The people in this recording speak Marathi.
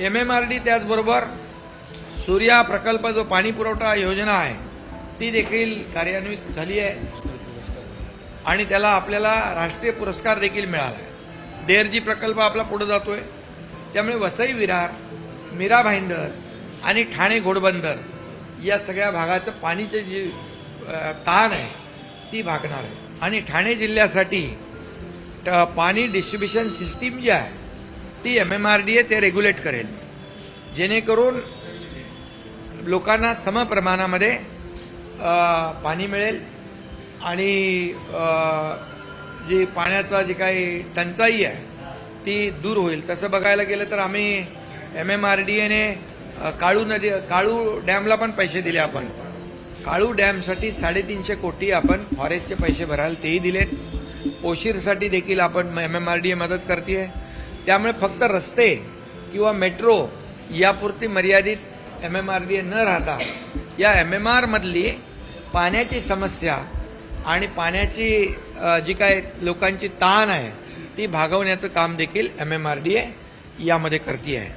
एम एम आर डी त्याचबरोबर सूर्या प्रकल्प जो पाणी पुरवठा योजना आहे ती देखील कार्यान्वित झाली आहे. आणि त्याला आपल्याला राष्ट्रीय पुरस्कार देखील मिळाला आहे डेअरजी प्रकल्प आपला पुढे जातोय. त्यामुळे वसई विरार मीरा भाईंदर आणि ठाणे घोडबंदर या सगळ्या भागाचं पाणीचे जी ताण आहे ती भागणार आहे. आणि ठाणे जिल्ह्यासाठी पाणी डिस्ट्रीब्युशन सिस्टीम जी आहे ती M M R D A ते रेग्युलेट करेल. जेणेकरून लोकांना समप्रमाणामध्ये पाणी मिळेल आणि जी पाण्याचा जी काही टंचाई आहे ती दूर होईल. तसं बघायला गेलं तर आम्ही एम एम आर डी एने काळू नदी काळू डॅमला पण पैसे दिले आपण. काळू डॅमसाठी साडेतीनशे कोटी आपण फॉरेस्टचे पैसे भरायला तेही दिलेत. पोशीरसाठी देखील आपण M M R D A मदत करते त्यामुळे फक्त रस्ते किंवा मेट्रो यापुरती मर्यादित M M R D A न राहता या एम एम आरमधली पाण्याची समस्या आणि पाण्याची जी काय लोकांची ताण आहे ती भागवण्याचं काम देखील M M R D A यामध्ये करते आहे